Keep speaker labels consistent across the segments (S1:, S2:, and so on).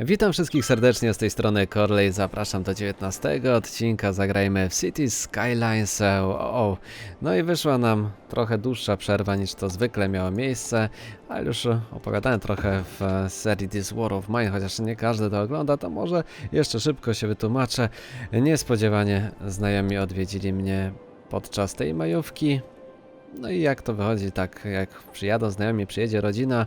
S1: Witam wszystkich serdecznie z tej strony Corley. Zapraszam do 19 odcinka. Zagrajmy w City Skylines. O. No i wyszła nam trochę dłuższa przerwa niż to zwykle miało miejsce, ale już opowiadałem trochę w serii This War of Mine, chociaż nie każdy to ogląda, to może jeszcze szybko się wytłumaczę. Niespodziewanie znajomi odwiedzili mnie podczas tej majówki. No i jak to wychodzi, tak jak przyjadą znajomi, przyjedzie rodzina,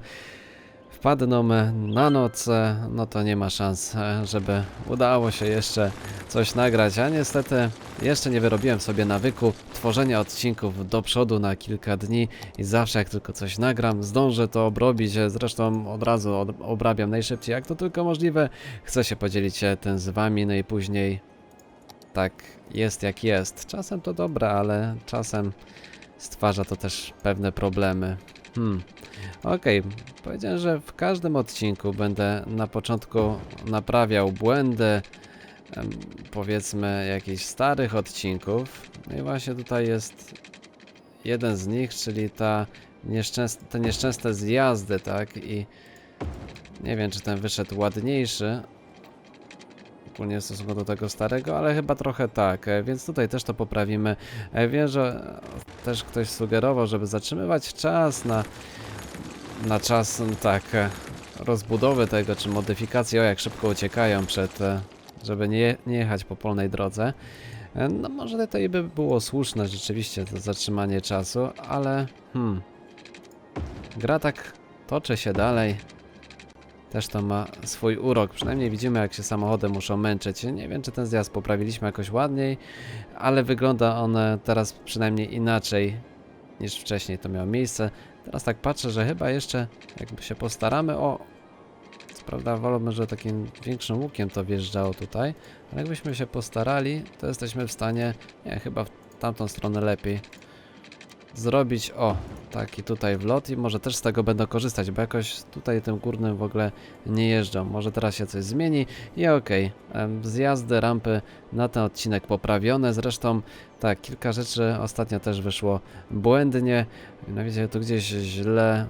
S1: wpadną na noc, no to nie ma szans, e, żeby udało się jeszcze coś nagrać. A niestety jeszcze nie wyrobiłem sobie nawyku tworzenia odcinków do przodu na kilka dni i zawsze jak tylko coś nagram, zdążę to obrobić. Zresztą od razu obrabiam najszybciej jak to tylko możliwe. Chcę się podzielić tym z wami, no i później tak jest jak jest. Czasem to dobre, ale czasem stwarza to też pewne problemy. Hmm. Okej, powiedziałem, że w każdym odcinku będę na początku naprawiał błędy, powiedzmy, jakichś starych odcinków. No i właśnie tutaj jest jeden z nich, czyli ta nieszczęsne, te nieszczęsne zjazdy, tak? I nie wiem, czy ten wyszedł ładniejszy. Ogólnie w stosunku do tego starego, ale chyba trochę tak, e, więc tutaj też to poprawimy. E, Wiem, że też ktoś sugerował, żeby zatrzymywać czas na, na czas, no tak, e, rozbudowy tego, czy modyfikacji, o jak szybko uciekają przed, żeby nie, nie jechać po polnej drodze. No może tutaj by było słuszne rzeczywiście to zatrzymanie czasu, ale hmm, gra tak toczy się dalej. Też to ma swój urok. Przynajmniej widzimy, jak się samochody muszą męczyć. Nie wiem, czy ten zjazd poprawiliśmy jakoś ładniej, ale wygląda on teraz przynajmniej inaczej niż wcześniej to miało miejsce. Teraz tak patrzę, że chyba jeszcze jakby się postaramy. O, co prawda wolałbym, że takim większym łukiem to wjeżdżało tutaj, ale jakbyśmy się postarali, to jesteśmy w stanie, nie, chyba w tamtą stronę lepiej zrobić, o, taki tutaj wlot i może też z tego będą korzystać, bo jakoś tutaj tym górnym w ogóle nie jeżdżą. Może teraz się coś zmieni i okej, em, zjazdy, rampy na ten odcinek poprawione. Zresztą tak, kilka rzeczy ostatnio też wyszło błędnie. Mianowicie tu gdzieś źle,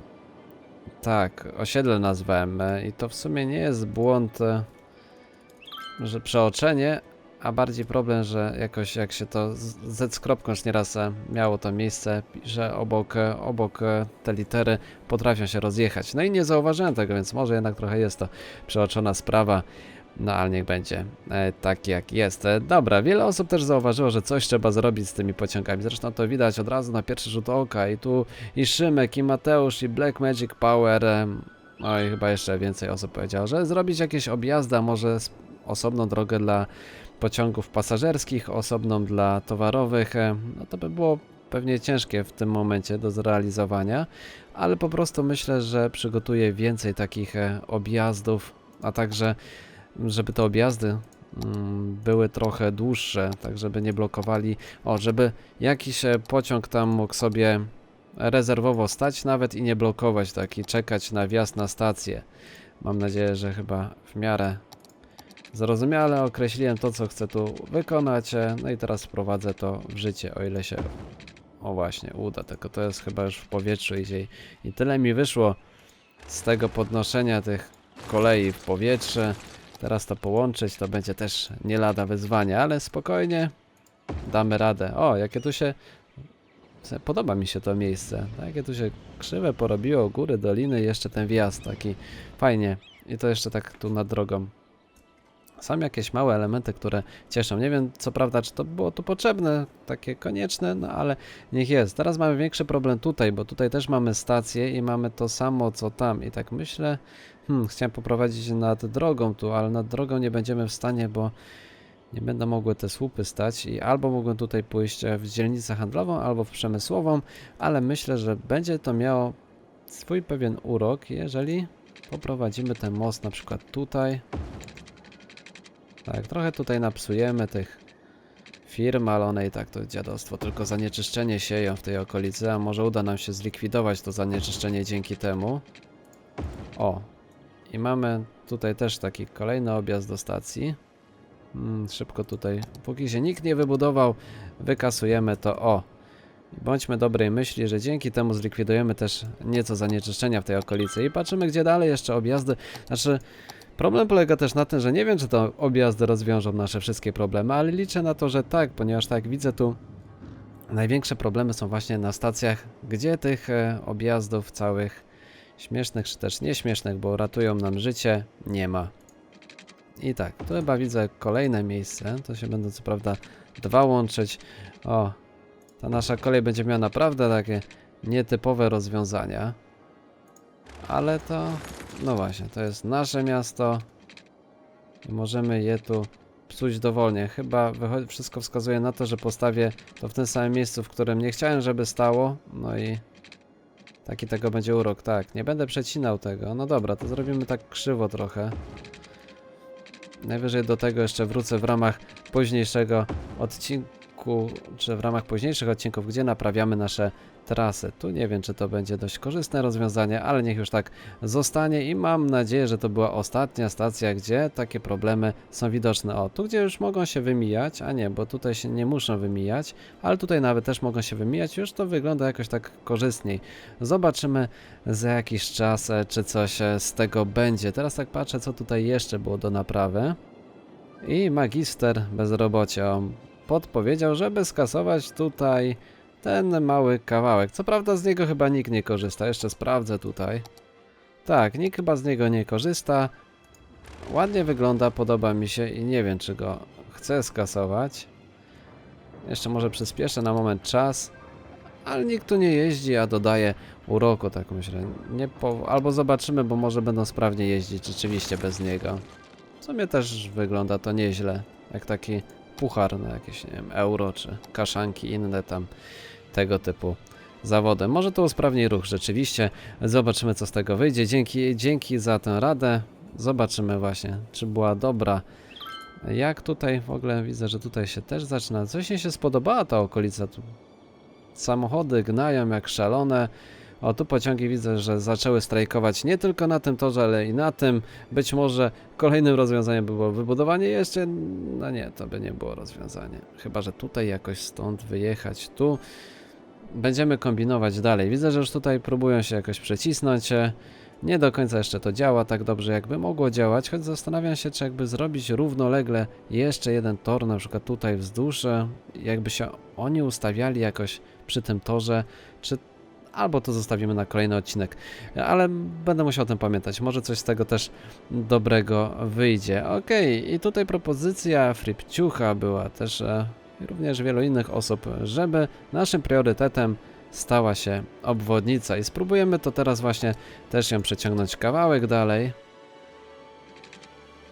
S1: tak, osiedle nazwałem e, i to w sumie nie jest błąd, e, że przeoczenie, a bardziej problem, że jakoś jak się to z Z kropką nieraz e, miało to miejsce, że obok, e, obok e, te litery potrafią się rozjechać. No i nie zauważyłem tego, więc może jednak trochę jest to przeoczona sprawa. No ale niech będzie e, tak jak jest. E, dobra, wiele osób też zauważyło, że coś trzeba zrobić z tymi pociągami. Zresztą to widać od razu na pierwszy rzut oka. I tu i Szymek, i Mateusz, i Black Magic Power. E, no i chyba jeszcze więcej osób powiedziało, że zrobić jakieś objazdy, a może osobną drogę dla pociągów pasażerskich, osobną dla towarowych, e, no to by było pewnie ciężkie w tym momencie do zrealizowania, ale po prostu myślę, że przygotuję więcej takich e, objazdów, a także żeby te objazdy mm, były trochę dłuższe, tak żeby nie blokowali, o, żeby jakiś e, pociąg tam mógł sobie rezerwowo stać nawet i nie blokować tak i czekać na wjazd na stację. Mam nadzieję, że chyba w miarę Zrozumiale określiłem to, co chcę tu wykonać, e, no i teraz wprowadzę to w życie, o ile się, o właśnie, uda, tylko to jest chyba już w powietrzu i, i tyle mi wyszło z tego podnoszenia tych kolei w powietrze. Teraz to połączyć, to będzie też nie lada wyzwanie, ale spokojnie damy radę. O, jakie tu się, podoba mi się to miejsce, jakie tu się krzywe porobiło, góry, doliny, jeszcze ten wjazd taki fajnie i to jeszcze tak tu nad drogą. Są jakieś małe elementy, które cieszą. Nie wiem, co prawda, czy to było tu potrzebne, takie konieczne, no ale niech jest. Teraz mamy większy problem tutaj, bo tutaj też mamy stację i mamy to samo, co tam. I tak myślę, hmm, chciałem poprowadzić nad drogą tu, ale nad drogą nie będziemy w stanie, bo nie będą mogły te słupy stać i albo mogłem tutaj pójść w dzielnicę handlową, albo w przemysłową, ale myślę, że będzie to miało swój pewien urok, jeżeli poprowadzimy ten most na przykład tutaj. Tak, trochę tutaj napsujemy tych firm, ale one i tak to dziadostwo, tylko zanieczyszczenie sieją w tej okolicy, a może uda nam się zlikwidować to zanieczyszczenie dzięki temu. O, i mamy tutaj też taki kolejny objazd do stacji. Mm, szybko tutaj, póki się nikt nie wybudował, wykasujemy to. O, bądźmy dobrej myśli, że dzięki temu zlikwidujemy też nieco zanieczyszczenia w tej okolicy i patrzymy, gdzie dalej jeszcze objazdy. Znaczy, Problem polega też na tym, że nie wiem, czy to objazdy rozwiążą nasze wszystkie problemy, ale liczę na to, że tak, ponieważ tak widzę tu największe problemy są właśnie na stacjach, gdzie tych e, objazdów całych śmiesznych czy też nieśmiesznych, bo ratują nam życie, nie ma. I tak, tu chyba widzę kolejne miejsce, to się będą co prawda dwa łączyć. O, ta nasza kolej będzie miała naprawdę takie nietypowe rozwiązania. Ale to, no właśnie, to jest nasze miasto i możemy je tu psuć dowolnie. Chyba wszystko wskazuje na to, że postawię to w tym samym miejscu, w którym nie chciałem, żeby stało. No i taki tego będzie urok. Tak, nie będę przecinał tego. No dobra, to zrobimy tak krzywo trochę. Najwyżej do tego jeszcze wrócę w ramach późniejszego odcinku, czy w ramach późniejszych odcinków, gdzie naprawiamy nasze trasy. Tu nie wiem, czy to będzie dość korzystne rozwiązanie, ale niech już tak zostanie i mam nadzieję, że to była ostatnia stacja, gdzie takie problemy są widoczne. O, tu gdzie już mogą się wymijać, a nie, bo tutaj się nie muszą wymijać, ale tutaj nawet też mogą się wymijać, już to wygląda jakoś tak korzystniej. Zobaczymy za jakiś czas, e, czy coś e, z tego będzie. Teraz tak patrzę, co tutaj jeszcze było do naprawy. I magister bezrobocia podpowiedział, żeby skasować tutaj ten mały kawałek. Co prawda z niego chyba nikt nie korzysta. Jeszcze sprawdzę tutaj. Tak, nikt chyba z niego nie korzysta. Ładnie wygląda, podoba mi się i nie wiem, czy go chcę skasować. Jeszcze może przyspieszę na moment czas. Ale nikt tu nie jeździ, a dodaje uroku, tak myślę. Nie po... Albo zobaczymy, bo może będą sprawnie jeździć rzeczywiście bez niego. W sumie też wygląda to nieźle. Jak taki puchar na jakieś, nie wiem, euro czy kaszanki, inne tam tego typu zawody. Może to usprawni ruch rzeczywiście. Zobaczymy, co z tego wyjdzie. Dzięki, dzięki za tę radę. Zobaczymy właśnie, czy była dobra. Jak tutaj w ogóle widzę, że tutaj się też zaczyna. Coś mi się spodobała ta okolica. Tu samochody gnają jak szalone. O, tu pociągi widzę, że zaczęły strajkować nie tylko na tym torze, ale i na tym. Być może kolejnym rozwiązaniem by było wybudowanie jeszcze. No nie, to by nie było rozwiązanie. Chyba, że tutaj jakoś stąd wyjechać. Tu będziemy kombinować dalej. Widzę, że już tutaj próbują się jakoś przecisnąć. e, Nie do końca jeszcze to działa tak dobrze, jakby mogło działać, choć zastanawiam się, czy jakby zrobić równolegle jeszcze jeden tor, na przykład tutaj wzdłuż, e, jakby się oni ustawiali jakoś przy tym torze, czy albo to zostawimy na kolejny odcinek, ale będę musiał o tym pamiętać, może coś z tego też dobrego wyjdzie. Okej, i tutaj propozycja Fripciucha była też, e, również wielu innych osób, żeby naszym priorytetem stała się obwodnica i spróbujemy to teraz właśnie też ją przeciągnąć kawałek dalej.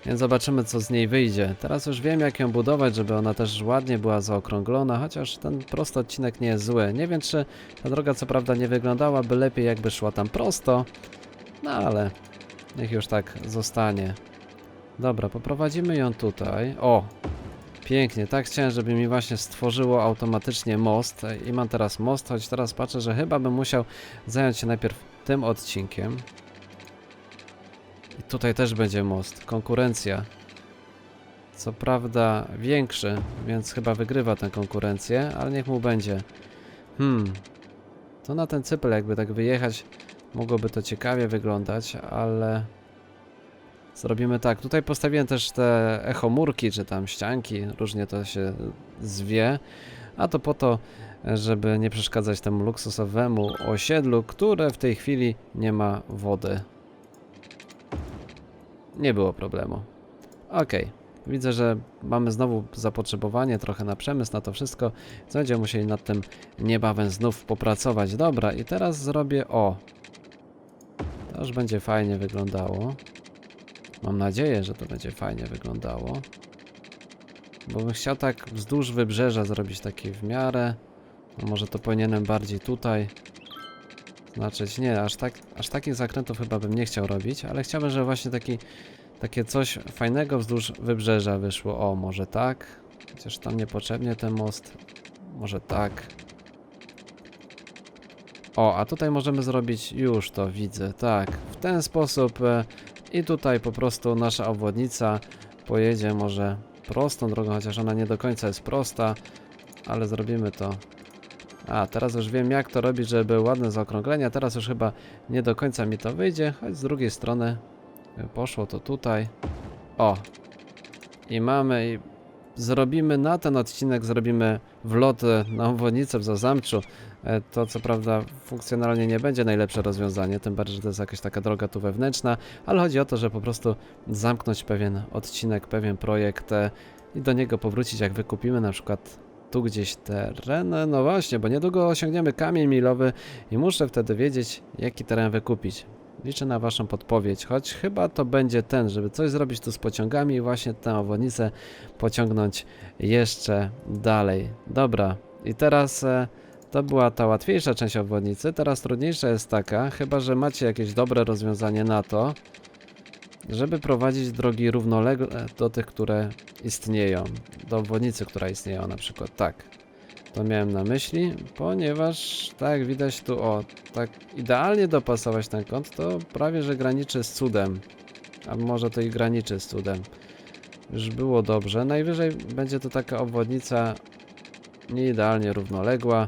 S1: Więc zobaczymy co z niej wyjdzie. Teraz już wiem jak ją budować, żeby ona też ładnie była zaokrąglona, chociaż ten prosty odcinek nie jest zły. Nie wiem czy ta droga co prawda nie wyglądałaby lepiej jakby szła tam prosto, no ale niech już tak zostanie. Dobra, poprowadzimy ją tutaj. O! Pięknie, tak chciałem, żeby mi właśnie stworzyło automatycznie most i mam teraz most, choć teraz patrzę, że chyba bym musiał zająć się najpierw tym odcinkiem. I tutaj też będzie most, konkurencja. Co prawda większy, więc chyba wygrywa tę konkurencję, ale niech mu będzie. Hmm, to na ten cypel jakby tak wyjechać, mogłoby to ciekawie wyglądać, ale... Zrobimy tak, tutaj postawiłem też te echomurki, czy tam ścianki, różnie to się zwie, a to po to, żeby nie przeszkadzać temu luksusowemu osiedlu, które w tej chwili nie ma wody. Nie było problemu. Okej, widzę, że mamy znowu zapotrzebowanie trochę na przemysł, na to wszystko, będziemy musieli nad tym niebawem znów popracować. Dobra, i teraz zrobię o. To już będzie fajnie wyglądało. Mam nadzieję, że to będzie fajnie wyglądało. Bo bym chciał tak wzdłuż wybrzeża zrobić taki w miarę. No może to powinienem bardziej tutaj. Znaczyć, nie, aż, tak, aż takich zakrętów chyba bym nie chciał robić, ale chciałbym, żeby właśnie taki, takie coś fajnego wzdłuż wybrzeża wyszło. O, może tak. Chociaż tam niepotrzebnie ten most. Może tak. O, a tutaj możemy zrobić, już to widzę, tak. W ten sposób e, i tutaj po prostu nasza obwodnica pojedzie może prostą drogą, chociaż ona nie do końca jest prosta, ale zrobimy to. A, teraz już wiem jak to robić, żeby ładne zaokrąglenia, teraz już chyba nie do końca mi to wyjdzie, choć z drugiej strony E, Poszło to tutaj. O! I mamy i zrobimy na ten odcinek, zrobimy wlot e, na obwodnicę w Zazamczu. E, To co prawda funkcjonalnie nie będzie najlepsze rozwiązanie, tym bardziej, że to jest jakaś taka droga tu wewnętrzna, ale chodzi o to, że po prostu zamknąć pewien odcinek, pewien projekt i do niego powrócić, jak wykupimy na przykład tu gdzieś teren. No właśnie, bo niedługo osiągniemy kamień milowy i muszę wtedy wiedzieć, jaki teren wykupić. Liczę na Waszą podpowiedź, choć chyba to będzie ten, żeby coś zrobić tu z pociągami i właśnie tę obwodnicę pociągnąć jeszcze dalej. Dobra, i teraz e, to była ta łatwiejsza część obwodnicy, teraz trudniejsza jest taka, chyba że macie jakieś dobre rozwiązanie na to, żeby prowadzić drogi równolegle do tych, które istnieją, do obwodnicy, która istnieje na przykład, tak. To miałem na myśli, ponieważ tak widać tu, o, tak idealnie dopasować ten kąt, to prawie że graniczy z cudem. A może to i graniczy z cudem. Już było dobrze. Najwyżej będzie to taka obwodnica nie idealnie równoległa,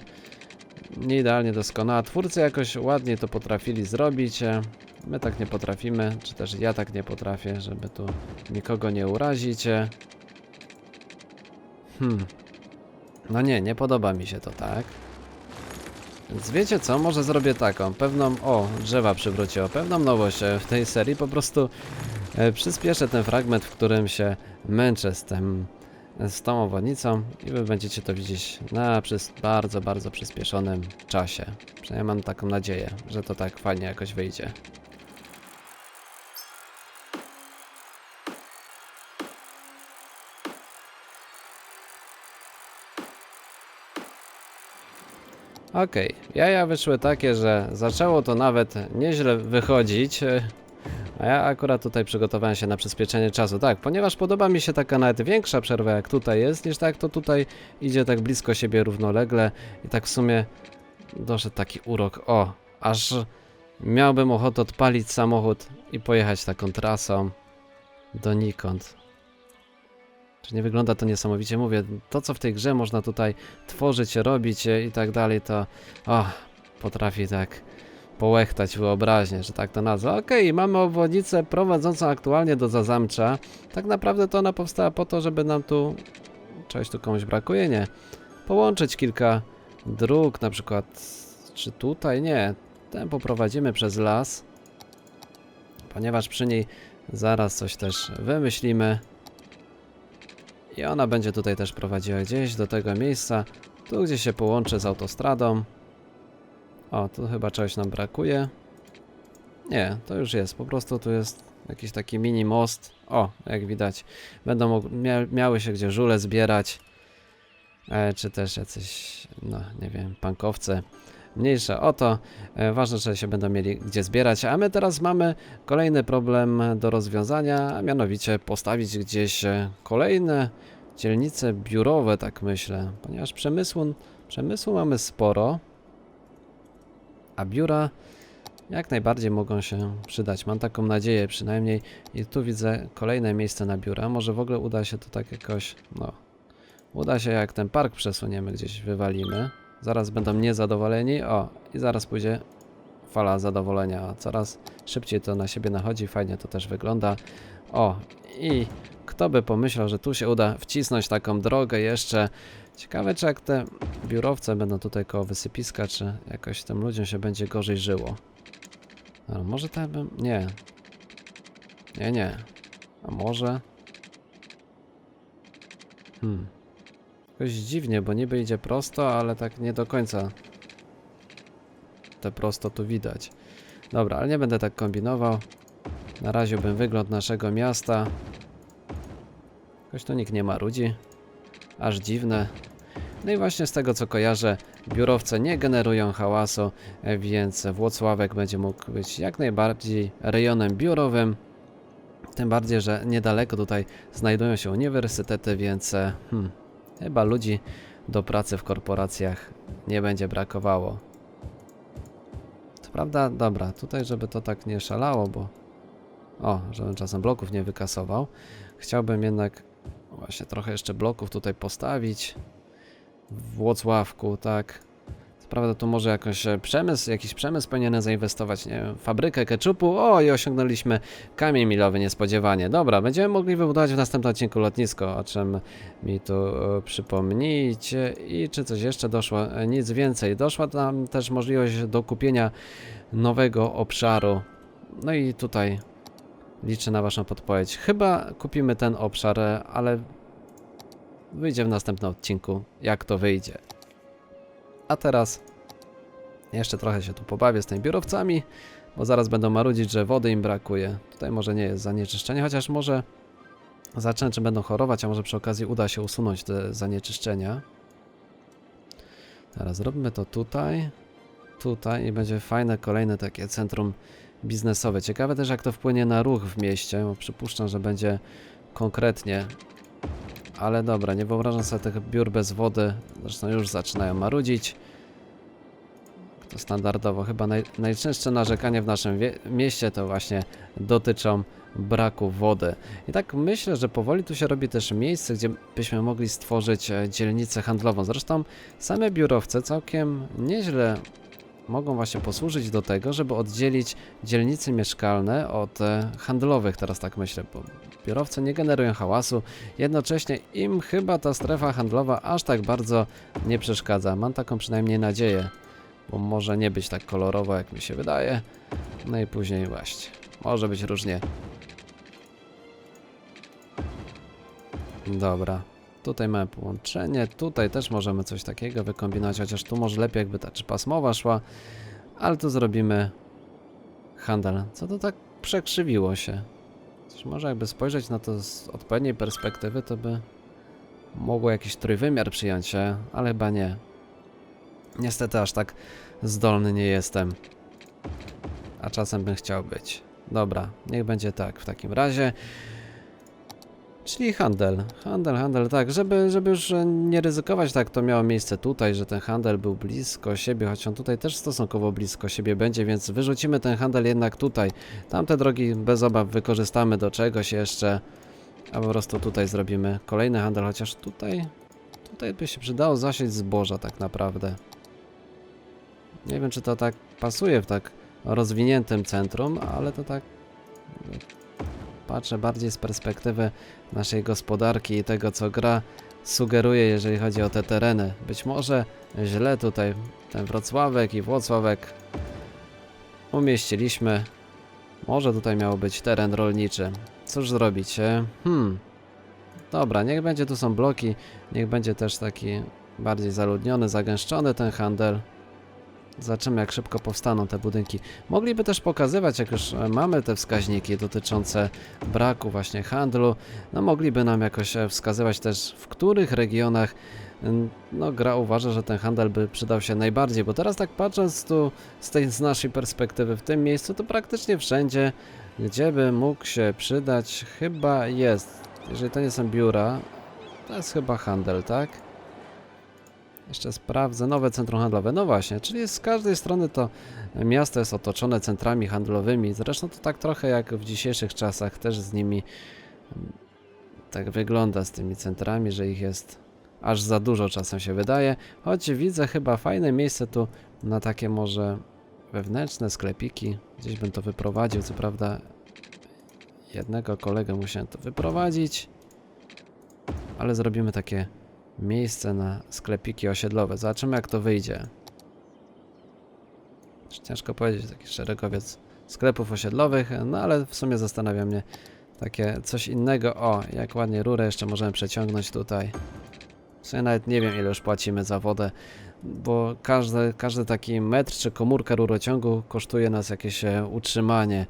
S1: nie idealnie doskonała. Twórcy jakoś ładnie to potrafili zrobić. My tak nie potrafimy, czy też ja tak nie potrafię, żeby tu nikogo nie urazić. Hmm. No nie, nie podoba mi się to tak. Więc wiecie co, może zrobię taką, pewną, o, drzewa przywróciło, pewną nowość e, w tej serii, po prostu e, przyspieszę ten fragment, w którym się męczę z tym, z tą obwodnicą i wy będziecie to widzieć na bardzo, bardzo przyspieszonym czasie. Przynajmniej mam taką nadzieję, że to tak fajnie jakoś wyjdzie. Okej, jaja wyszły takie, że zaczęło to nawet nieźle wychodzić. e, A ja akurat tutaj przygotowałem się na przyspieszenie czasu. Tak, ponieważ podoba mi się taka nawet większa przerwa jak tutaj jest, niż tak to tutaj idzie tak blisko siebie równolegle i tak w sumie doszedł taki urok. O, aż miałbym ochotę odpalić samochód i pojechać taką trasą donikąd. Czy nie wygląda to niesamowicie? Mówię, to co w tej grze można tutaj tworzyć, robić e, i tak dalej, to o, potrafi tak połechtać wyobraźnię, że tak to nazwę. Okej, mamy obwodnicę prowadzącą aktualnie do Zazamcza. Tak naprawdę to ona powstała po to, żeby nam tu, czegoś tu komuś brakuje, nie? Połączyć kilka dróg, na przykład, czy tutaj? Nie, ten poprowadzimy przez las, ponieważ przy niej zaraz coś też wymyślimy. I ona będzie tutaj też prowadziła gdzieś do tego miejsca, tu gdzie się połączy z autostradą. O, tu chyba czegoś nam brakuje. Nie, to już jest, po prostu tu jest jakiś taki mini most. O, jak widać, będą mia miały się gdzie żule zbierać. E, czy też jacyś, no nie wiem, pankowce. Mniejsze o to. E, ważne, że się będą mieli gdzie zbierać. A my teraz mamy kolejny problem do rozwiązania, a mianowicie postawić gdzieś e, kolejne dzielnice biurowe, tak myślę. Ponieważ przemysłu, przemysłu mamy sporo, a biura jak najbardziej mogą się przydać. Mam taką nadzieję przynajmniej. I tu widzę kolejne miejsce na biura. Może w ogóle uda się to tak jakoś, no, uda się jak ten park przesuniemy gdzieś, wywalimy. Zaraz będą niezadowoleni. O, i zaraz pójdzie fala zadowolenia. Coraz szybciej to na siebie nachodzi, fajnie to też wygląda. O, i kto by pomyślał, że tu się uda wcisnąć taką drogę jeszcze. Ciekawe, czy jak te biurowce będą tutaj koło wysypiska, czy jakoś tym ludziom się będzie gorzej żyło. A może tak bym... Nie. Nie, nie. A może... Hmm. Jakoś dziwnie, bo niby idzie prosto, ale tak nie do końca te prosto tu widać. Dobra, ale nie będę tak kombinował. Na razie bym wygląd naszego miasta. Jakoś tu nikt nie ma ludzi. Aż dziwne. No i właśnie z tego co kojarzę, biurowce nie generują hałasu, więc Włocławek będzie mógł być jak najbardziej rejonem biurowym. Tym bardziej, że niedaleko tutaj znajdują się uniwersytety, więc hmm, chyba ludzi do pracy w korporacjach nie będzie brakowało. To prawda, dobra, tutaj żeby to tak nie szalało, bo o, żebym czasem bloków nie wykasował. Chciałbym jednak właśnie trochę jeszcze bloków tutaj postawić w Włocławku, tak. Prawda tu może jakoś e, przemysł, jakiś przemysł powinienem zainwestować, nie wiem, fabrykę ketchupu, o i osiągnęliśmy kamień milowy niespodziewanie. Dobra, będziemy mogli wybudować w następnym odcinku lotnisko, o czym mi tu e, przypomnijcie i czy coś jeszcze doszło, E, nic więcej. Doszła tam też możliwość do kupienia nowego obszaru, no i tutaj liczę na waszą podpowiedź. Chyba kupimy ten obszar, ale wyjdzie w następnym odcinku, jak to wyjdzie. A teraz jeszcze trochę się tu pobawię z tymi biurowcami, bo zaraz będą marudzić, że wody im brakuje. Tutaj może nie jest zanieczyszczenie, chociaż może zaczęczy będą chorować, a może przy okazji uda się usunąć te zanieczyszczenia. Teraz robimy to tutaj, tutaj i będzie fajne kolejne takie centrum biznesowe. Ciekawe też jak to wpłynie na ruch w mieście, bo przypuszczam, że będzie konkretnie ale dobra, nie wyobrażam sobie tych biur bez wody. Zresztą już zaczynają marudzić. To standardowo. Chyba naj, najczęstsze narzekanie w naszym mieście to właśnie dotyczą braku wody. I tak myślę, że powoli tu się robi też miejsce, gdzie byśmy mogli stworzyć e, dzielnicę handlową. Zresztą same biurowce całkiem nieźle mogą właśnie posłużyć do tego, żeby oddzielić dzielnice mieszkalne od e, handlowych, teraz tak myślę, bo biurowce nie generują hałasu, jednocześnie im chyba ta strefa handlowa aż tak bardzo nie przeszkadza. Mam taką przynajmniej nadzieję, bo może nie być tak kolorowo, jak mi się wydaje. No i później właśnie, może być różnie. Dobra, tutaj mamy połączenie, tutaj też możemy coś takiego wykombinować, chociaż tu może lepiej jakby ta pasmowa szła, ale tu zrobimy handel. Co to tak przekrzywiło się? Coś może jakby spojrzeć na to z odpowiedniej perspektywy, to by mogło jakiś trójwymiar przyjąć się, ale chyba nie. Niestety aż tak zdolny nie jestem. A czasem bym chciał być. Dobra, niech będzie tak w takim razie. Czyli handel, handel, handel, tak, żeby, żeby już e, nie ryzykować, tak to miało miejsce tutaj, że ten handel był blisko siebie, choć on tutaj też stosunkowo blisko siebie będzie, więc wyrzucimy ten handel jednak tutaj. Tamte drogi bez obaw wykorzystamy do czegoś jeszcze, a po prostu tutaj zrobimy kolejny handel, chociaż tutaj, tutaj by się przydało zasieć zboża tak naprawdę. Nie wiem, czy to tak pasuje w tak rozwiniętym centrum, ale to tak patrzę bardziej z perspektywy naszej gospodarki i tego, co gra sugeruje, jeżeli chodzi o te tereny. Być może źle tutaj ten Wrocławek i Włocławek umieściliśmy. Może tutaj miał być teren rolniczy. Cóż zrobić? e? Hmm. Dobra, niech będzie tu są bloki, niech będzie też taki bardziej zaludniony, zagęszczony ten handel. Zobaczymy, jak szybko powstaną te budynki. Mogliby też pokazywać, jak już e, mamy te wskaźniki dotyczące braku właśnie handlu, no mogliby nam jakoś e, wskazywać też, w których regionach no, gra uważa, że ten handel by przydał się najbardziej, bo teraz tak patrząc tu z tej z naszej perspektywy w tym miejscu, to praktycznie wszędzie, gdzie by mógł się przydać, chyba jest. Jeżeli to nie są biura, to jest chyba handel, tak? Jeszcze sprawdzę nowe centrum handlowe. No właśnie, czyli z każdej strony to miasto jest otoczone centrami handlowymi. Zresztą to tak trochę jak w dzisiejszych czasach też z nimi mm, tak wygląda z tymi centrami, że ich jest aż za dużo czasem się wydaje. Choć widzę chyba fajne miejsce tu na takie może wewnętrzne sklepiki. Gdzieś bym to wyprowadził, co prawda jednego kolegę musiałem to wyprowadzić. Ale zrobimy takie miejsce na sklepiki osiedlowe. Zobaczymy jak to wyjdzie. Ciężko powiedzieć, taki szeregowiec sklepów osiedlowych, no ale w sumie zastanawia mnie takie coś innego. O, jak ładnie rurę jeszcze możemy przeciągnąć tutaj. W sumie nawet nie wiem ile już płacimy za wodę, bo każdy, każdy taki metr czy komórka rurociągu kosztuje nas jakieś e, utrzymanie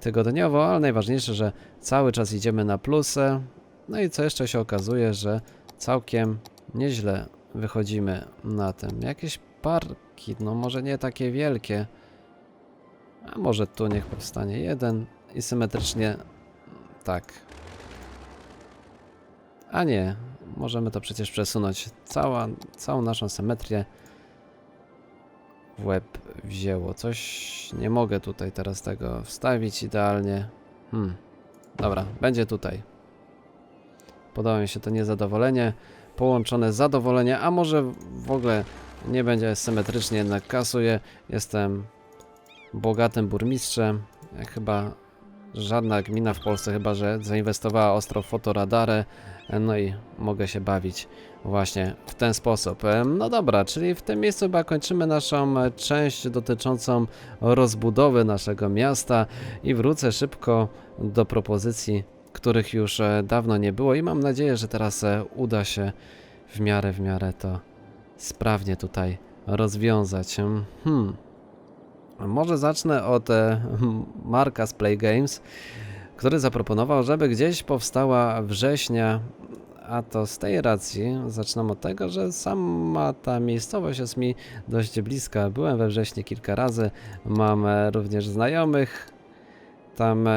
S1: tygodniowo, ale najważniejsze, że cały czas idziemy na plusy. No i co jeszcze się okazuje, że całkiem nieźle wychodzimy na tym. Jakieś parki, no może nie takie wielkie. A może tu niech powstanie jeden i symetrycznie tak. A nie, możemy to przecież przesunąć. Cała, całą naszą symetrię w łeb wzięło. Coś nie mogę tutaj teraz tego wstawić idealnie. Hmm. Dobra, będzie tutaj. Podoba mi się to niezadowolenie, połączone zadowolenie, a może w ogóle nie będzie symetrycznie, jednak kasuję. Jestem bogatym burmistrzem. Chyba żadna gmina w Polsce, chyba że zainwestowała ostro w fotoradary. E, No i mogę się bawić właśnie w ten sposób. No dobra, czyli w tym miejscu chyba kończymy naszą e, część dotyczącą rozbudowy naszego miasta i wrócę szybko do propozycji, których już e, dawno nie było i mam nadzieję, że teraz e, uda się w miarę, w miarę to sprawnie tutaj rozwiązać. Hmm. Może zacznę od e, Marka z Play Games, który zaproponował, żeby gdzieś powstała września, a to z tej racji zaczynam od tego, że sama ta miejscowość jest mi dość bliska. Byłem we wrześniu kilka razy, mam również znajomych tam,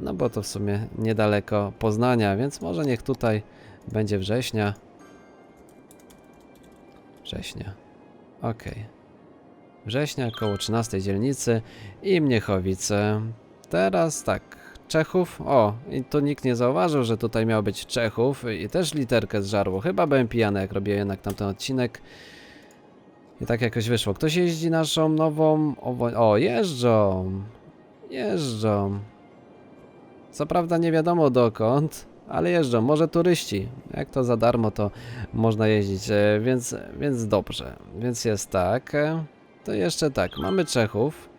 S1: no bo to w sumie niedaleko Poznania, więc może niech tutaj będzie września. Września. Okej. Września koło 13 dzielnicy i Mniechowice. Teraz tak, Czechów. O, i tu nikt nie zauważył, że tutaj miał być Czechów i też literkę zżarło. Chyba byłem pijany, jak robię jednak tamten odcinek. I tak jakoś wyszło. Ktoś jeździ naszą nową... O, jeżdżą! Jeżdżą. Co prawda nie wiadomo dokąd, ale jeżdżą. Może turyści. Jak to za darmo, to można jeździć, e, więc, więc dobrze. Więc jest tak. e, To jeszcze tak, mamy Czechów.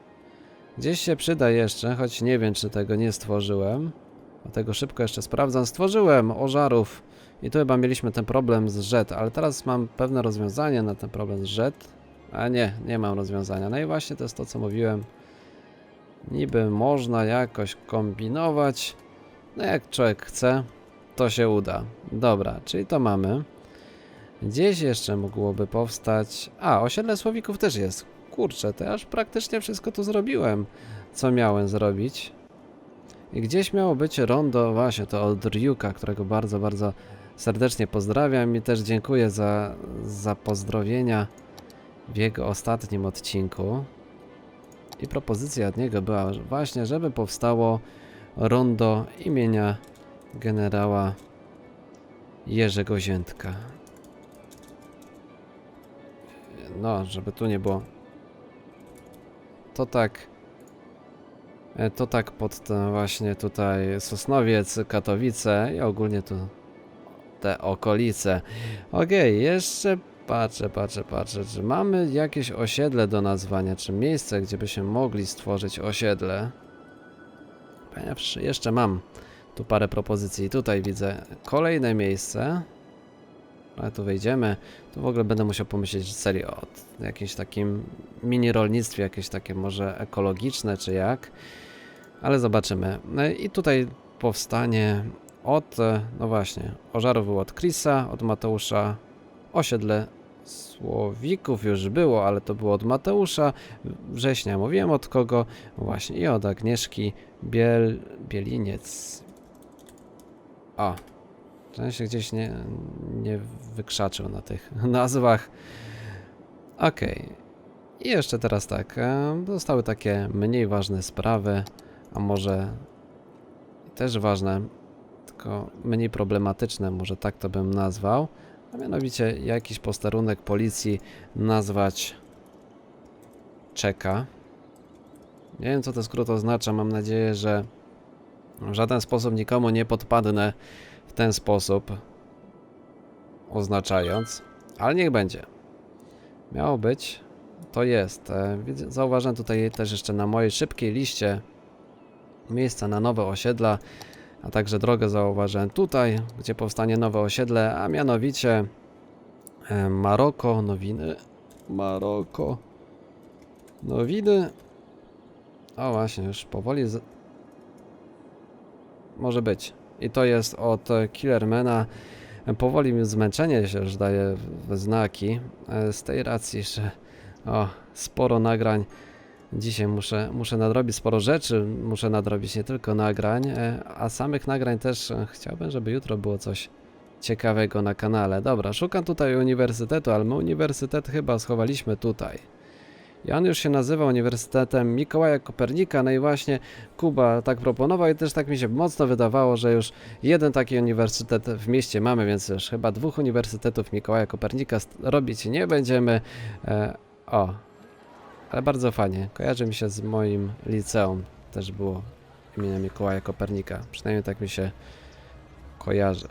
S1: Gdzieś się przyda jeszcze, choć nie wiem, czy tego nie stworzyłem. Dlatego szybko jeszcze sprawdzam. Stworzyłem ożarów. I tu chyba mieliśmy ten problem z rzet, ale teraz mam pewne rozwiązanie na ten problem z rzet. A nie, nie mam rozwiązania. No i właśnie to jest to, co mówiłem. Niby można jakoś kombinować. No jak człowiek chce, to się uda. Dobra, czyli to mamy. Gdzieś jeszcze mogłoby powstać... A, osiedle Słowików też jest. Kurczę, to ja już praktycznie wszystko tu zrobiłem, co miałem zrobić. I gdzieś miało być rondo, właśnie to od Ryuka, którego bardzo, bardzo serdecznie pozdrawiam i też dziękuję za, za pozdrowienia w jego ostatnim odcinku. I propozycja od niego była właśnie, żeby powstało rondo imienia generała Jerzego Ziętka. No, żeby tu nie było. To tak. e, To tak pod ten właśnie tutaj Sosnowiec, Katowice i ogólnie tu te okolice. Okej, jeszcze patrzę, patrzę, patrzę, czy mamy jakieś osiedle do nazwania, czy miejsce, gdzie byśmy mogli stworzyć osiedle. Ponieważ jeszcze mam tu parę propozycji. Tutaj widzę kolejne miejsce. Ale tu wejdziemy. Tu w ogóle będę musiał pomyśleć serio o jakimś takim mini rolnictwie, jakieś takie może ekologiczne czy jak. Ale zobaczymy. No i tutaj powstanie od, no właśnie, Ożarów był od Chrisa, od Mateusza, osiedle Słowików już było, ale to było od Mateusza, września mówiłem od kogo, właśnie i od Agnieszki Biel, Bieliniec. O, ten się gdzieś nie, nie wykrzaczył na tych nazwach. Okej. I jeszcze teraz tak, e, zostały takie mniej ważne sprawy, a może też ważne, tylko mniej problematyczne, może tak to bym nazwał. A mianowicie jakiś posterunek policji nazwać czeka. Nie wiem co ten skrót oznacza, mam nadzieję, że w żaden sposób nikomu nie podpadnę w ten sposób oznaczając, ale niech będzie. Miało być, to jest. E, Zauważyłem tutaj też jeszcze na mojej szybkiej liście miejsca na nowe osiedla, a także drogę zauważyłem tutaj, gdzie powstanie nowe osiedle, a mianowicie e, Maroko, Nowiny, Maroko, Nowiny, o właśnie, już powoli z... może być. I to jest od Killermana. Powoli zmęczenie się już daje znaki. e, Z tej racji, że o, sporo nagrań. Dzisiaj muszę, muszę nadrobić sporo rzeczy. Muszę nadrobić nie tylko nagrań, e, a samych nagrań też e, chciałbym, żeby jutro było coś ciekawego na kanale. Dobra, szukam tutaj uniwersytetu, ale my uniwersytet chyba schowaliśmy tutaj. I on już się nazywa Uniwersytetem Mikołaja Kopernika, no i właśnie Kuba tak proponował i też tak mi się mocno wydawało, że już jeden taki uniwersytet w mieście mamy, więc już chyba dwóch uniwersytetów Mikołaja Kopernika robić nie będziemy. E, o, ale bardzo fajnie. Kojarzy mi się z moim liceum. Też było imienia Mikołaja Kopernika. Przynajmniej tak mi się kojarzy.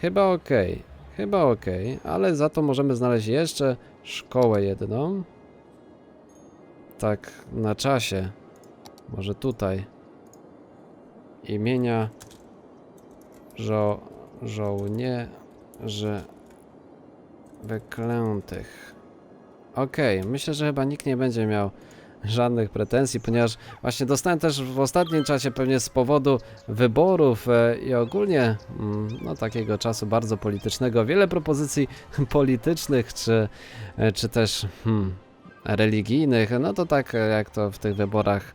S1: Chyba okej. Chyba okej, ale za to możemy znaleźć jeszcze szkołę jedną. Tak na czasie. Może tutaj. Imienia żo żołnierzy wyklętych. Okej, myślę, że chyba nikt nie będzie miał żadnych pretensji, ponieważ właśnie dostałem też w ostatnim czasie pewnie z powodu wyborów e, i ogólnie mm, no, takiego czasu bardzo politycznego. Wiele propozycji politycznych czy, e, czy też hmm, religijnych, no to tak e, jak to w tych wyborach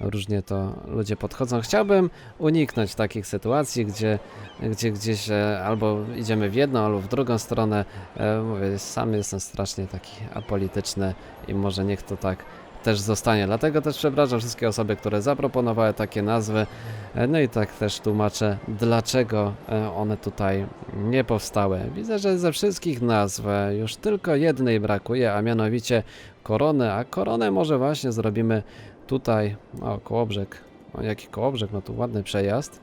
S1: różnie to ludzie podchodzą. Chciałbym uniknąć takich sytuacji, gdzie, gdzie gdzieś e, albo idziemy w jedną, albo w drugą stronę. E, mówię, sam jestem strasznie taki apolityczny i może niech to tak też zostanie. Dlatego też przepraszam wszystkie osoby, które zaproponowały takie nazwy. E, No i tak też tłumaczę, dlaczego one tutaj nie powstały. Widzę, że ze wszystkich nazw już tylko jednej brakuje, a mianowicie korony. A koronę może właśnie zrobimy tutaj. O, kołobrzeg. O, jaki kołobrzeg? No tu ładny przejazd.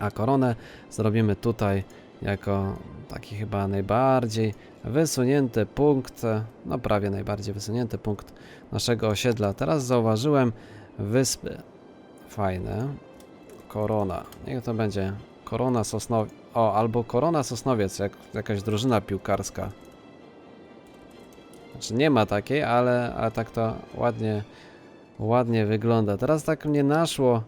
S1: A koronę zrobimy tutaj jako taki chyba najbardziej wysunięty punkt, no prawie najbardziej wysunięty punkt naszego osiedla. Teraz zauważyłem wyspy. Fajne. Korona. Niech to będzie Korona Sosnowiec. O, albo Korona Sosnowiec, jak jakaś drużyna piłkarska. Znaczy nie ma takiej, ale, ale tak to ładnie, ładnie wygląda. Teraz tak mnie naszło.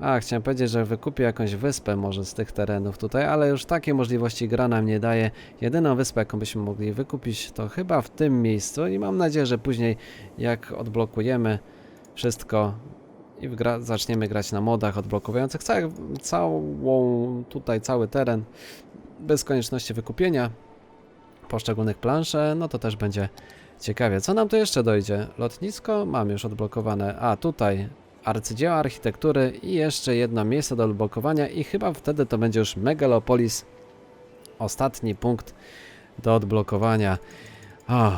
S1: A, chciałem powiedzieć, że wykupię jakąś wyspę może z tych terenów tutaj, ale już takiej możliwości gra nam nie daje. Jedyną wyspę, jaką byśmy mogli wykupić, to chyba w tym miejscu i mam nadzieję, że później jak odblokujemy wszystko i wgra- zaczniemy grać na modach odblokowujących ca całą tutaj cały teren bez konieczności wykupienia poszczególnych plansze, no to też będzie ciekawie. Co nam tu jeszcze dojdzie? Lotnisko mam już odblokowane. A, tutaj arcydzieła architektury i jeszcze jedno miejsce do odblokowania i chyba wtedy to będzie już Megalopolis. Ostatni punkt do odblokowania. O,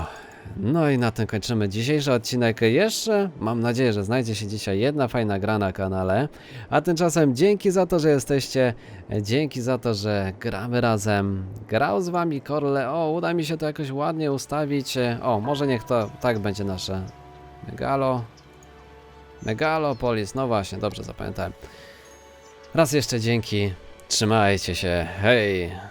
S1: no i na tym kończymy dzisiejszy odcinek. Jeszcze mam nadzieję, że znajdzie się dzisiaj jedna fajna gra na kanale. A tymczasem dzięki za to, że jesteście. Dzięki za to, że gramy razem. Grał z wami Korle. O, uda mi się to jakoś ładnie ustawić. O, może niech to tak będzie nasze Megalo. Megalopolis, no właśnie, dobrze zapamiętałem. Raz jeszcze dzięki. Trzymajcie się. Hej.